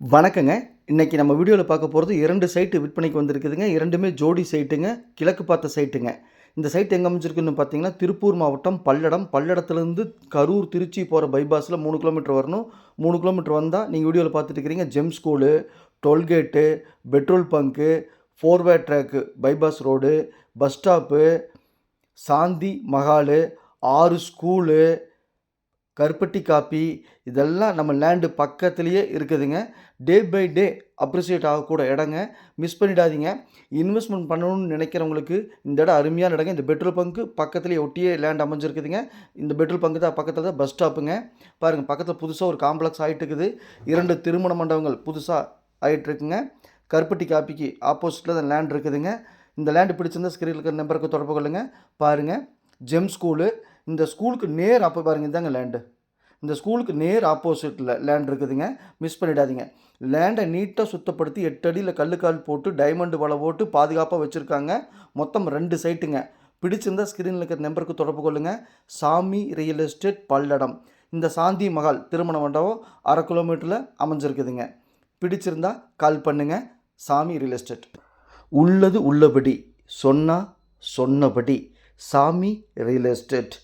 வணக்கங்க. இன்றைக்கி நம்ம வீடியோவில் பார்க்க போகிறது இரண்டு சைட்டு விற்பனைக்கு வந்திருக்குதுங்க. இரண்டுமே ஜோடி சைட்டுங்க கிழக்கு பார்த்த சைட்டுங்க இந்த சைட் எங்கே அமைஞ்சிருக்குன்னு பார்த்தீங்கன்னா திருப்பூர் மாவட்டம் பல்லடம். பல்லடத்துலேருந்து கரூர் திருச்சி போகிற பைபாஸில் மூணு கிலோமீட்டர் வரணும். மூணு கிலோமீட்டர் வந்தால் நீங்கள் வீடியோவில் பார்த்துட்டு இருக்கிறீங்க Gem school tollgate petrol bunk four way track bypass road bus stop Shanti Mahal ஆறு ஸ்கூலு கருப்பட்டி காப்பி இதெல்லாம் நம்ம லேண்டு பக்கத்துலேயே இருக்குதுங்க. டே பை டே அப்ரிசியேட் ஆகக்கூட இடங்க. மிஸ் பண்ணிடாதீங்க. இன்வெஸ்ட்மெண்ட் பண்ணணும்னு நினைக்கிறவங்களுக்கு இந்த இடம் அருமையான இடங்க. இந்த பெட்ரோல் பங்க்கு பக்கத்துலேயே ஒட்டியே லேண்ட் அமைஞ்சிருக்குதுங்க. இந்த பெட்ரோல் பங்கு தான் பக்கத்தில் தான் பஸ் ஸ்டாப்புங்க பாருங்கள் பக்கத்தில் புதுசாக ஒரு காம்ப்ளெக்ஸ் ஆகிட்டு இருக்குது இரண்டு திருமண மண்டபங்கள் புதுசாக ஆகிட்டுருக்குங்க கருப்பட்டி காப்பிக்கு ஆப்போசிட்டில் தான் லேண்ட் இருக்குதுங்க. இந்த லேண்டு பிடிச்சிருந்தா ஸ்க்ரீனில் இருக்கிற நம்பருக்கு தொடர்பு கொள்ளுங்க. பாருங்கள் ஜெம் ஸ்கூலு இந்த ஸ்கூலுக்கு நேர் அப்போ பாருங்கள் இதாங்க லேண்டு இந்த ஸ்கூலுக்கு நேர் ஆப்போசிட்டில் லேண்ட் இருக்குதுங்க. மிஸ் பண்ணிடாதீங்க. லேண்டை நீட்டாக சுத்தப்படுத்தி எட்டு அடியில் கல்லுக்கால் போட்டு டைமண்டு வலை போட்டு பாதுகாப்பாக வச்சுருக்காங்க. மொத்தம் ரெண்டு சைட்டுங்க பிடிச்சிருந்தா ஸ்க்ரீனில் இருக்கிற நம்பருக்கு தொடர்பு கொள்ளுங்கள் சாமி ரியல் எஸ்டேட் பல்லடம். இந்த சாந்தி மகால் திருமண மண்டபம் அரை கிலோமீட்டரில் அமைஞ்சிருக்குதுங்க. பிடிச்சிருந்தா கால் பண்ணுங்கள் சாமி ரியல் எஸ்டேட் உள்ளது உள்ளபடி சொன்னால் சொன்னபடி சாமி ரியல் எஸ்டேட்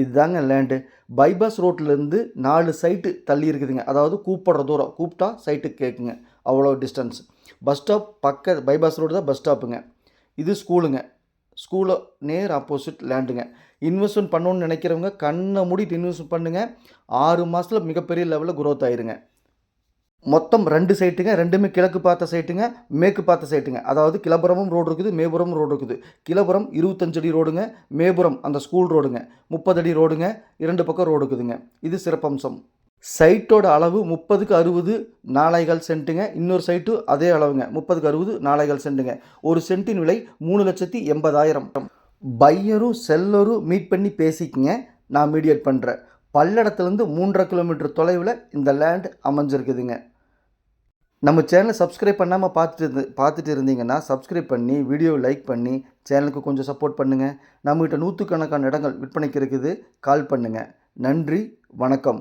இதுதாங்க லேண்டு பைபாஸ் ரோட்லேருந்து நாலு சைட்டு தள்ளி இருக்குதுங்க. அதாவது கூப்பிடுற தூரம். கூப்பிட்டா சைட்டு கேட்குங்க அவ்வளோ டிஸ்டன்ஸ் பஸ் ஸ்டாப் பக்க பைபாஸ் ரோடு தான் பஸ் ஸ்டாப்புங்க இது ஸ்கூலுங்க ஸ்கூலு நேர் ஆப்போசிட் லேண்டுங்க இன்வெஸ்ட்மெண்ட் பண்ணணுன்னு நினைக்கிறவங்க கண்ணை மூடிட்டு இன்வெஸ்ட் பண்ணுங்கள் ஆறு மாதத்தில் மிகப்பெரிய லெவலில் குரோத் ஆயிருங்க. மொத்தம் ரெண்டு சைட்டுங்க ரெண்டுமே கிழக்கு பார்த்த சைட்டுங்க மேற்கு பார்த்த சைட்டுங்க அதாவது கிளபுரமும் ரோடு இருக்குது மேபுரமும் ரோடு இருக்குது. கிளபுரம் இருபத்தஞ்சு அடி ரோடுங்க மேபுரம் அந்த ஸ்கூல் ரோடுங்க முப்பது அடி ரோடுங்க இரண்டு பக்கம் ரோடு இருக்குதுங்க. இது சிறப்பம்சம். சைட்டோட அளவு முப்பதுக்கு அறுபது நாளைகள் சென்ட்டுங்க இன்னொரு சைட்டு அதே அளவுங்க. முப்பதுக்கு அறுபது நாளைகள் சென்ட்டுங்க ஒரு சென்ட்டின் விலை மூணு லட்சத்தி எண்பதாயிரம். பையரும் செல்லரும் மீட் பண்ணி பேசிக்கங்க. நான் மீடியேட் பண்ணுறேன் பல்லடத்துலேருந்து மூன்றரை கிலோமீட்டர் தொலைவில் இந்த லேண்ட் அமைஞ்சிருக்குதுங்க. நம்ம சேனலை சப்ஸ்கிரைப் பண்ணாமல் பார்த்துட்டு இருந்து பார்த்துட்டு இருந்தீங்கன்னா சப்ஸ்கிரைப் பண்ணி வீடியோ லைக் பண்ணி சேனலுக்கு கொஞ்சம் சப்போர்ட் பண்ணுங்கள் நம்மகிட்ட நூற்றுக்கணக்கான இடங்கள் விற்பனைக்கு இருக்குது. கால் பண்ணுங்கள் நன்றி வணக்கம்.